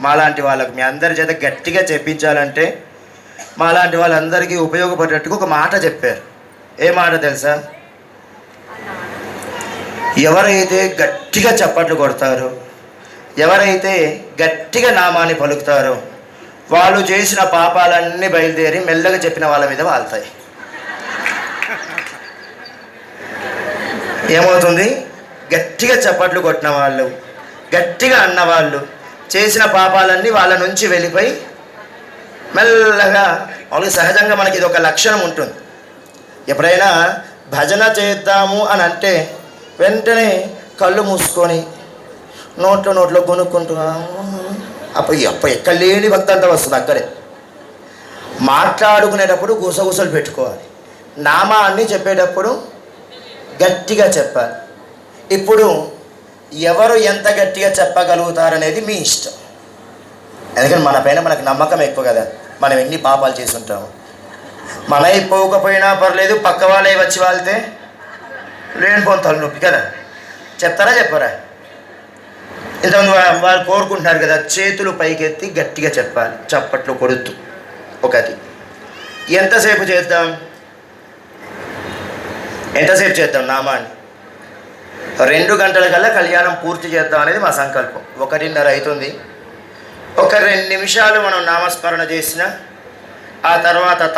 మాలాంటి వాళ్ళకు మీ అందరి చేత గట్టిగా చెప్పించాలంటే మాలాంటి వాళ్ళందరికీ ఉపయోగపడేట్టుగా ఒక మాట చెప్పారు. ఏ మాట తెలుసా? ఎవరైతే గట్టిగా చప్పట్లు కొడతారో ఎవరైతే గట్టిగా నామాన్ని పలుకుతారో వాళ్ళు చేసిన పాపాలన్నీ బయలుదేరి మెల్లగా చెప్పిన వాళ్ళ మీద వాళ్తాయి. ఏమవుతుంది? గట్టిగా చప్పట్లు కొట్టిన వాళ్ళు గట్టిగా అన్నవాళ్ళు చేసిన పాపాలన్నీ వాళ్ళ నుంచి వెళ్ళిపోయి మెల్లగా వాళ్ళకి సహజంగా మనకి ఇది ఒక లక్షణం ఉంటుంది. ఎప్పుడైనా భజన చేద్దాము అని అంటే వెంటనే కళ్ళు మూసుకొని నోట్లో నోట్లో కొనుక్కుంటున్నాము అప్పుడు అప్ప ఎక్కడ లేని భక్తి అంతా వస్తుంది అక్కడే. మాట్లాడుకునేటప్పుడు గుసగుసలు పెట్టుకోవాలి. నామాన్ని చెప్పేటప్పుడు గట్టిగా చెప్పాలి. ఇప్పుడు ఎవరు ఎంత గట్టిగా చెప్పగలుగుతారనేది మీ ఇష్టం. ఎందుకంటే మన పైన మనకు నమ్మకం ఎక్కువ కదా. మనం ఎన్ని పాపాలు చేసి ఉంటాము మన అయిపోకపోయినా పర్లేదు పక్క వాళ్ళే వచ్చి వాళ్తే లేనిపోని తలనొప్పి కదా. చెప్తారా చెప్పరా? ఇంతమంది వాళ్ళు కోరుకుంటున్నారు కదా చేతులు పైకెత్తి గట్టిగా చెప్పాలి. చప్పట్లు కొడుతూ ఒకటి ఎంతసేపు చేద్దాం? ఎంతసేపు చేద్దాం? నామాన్ని. రెండు గంటల కల్లా కళ్యాణం పూర్తి చేద్దాం అనేది మా సంకల్పం. ఒకటిన్నర అవుతుంది ఒక రెండు నిమిషాలు మనం నామస్మరణ చేసిన ఆ తర్వాత తల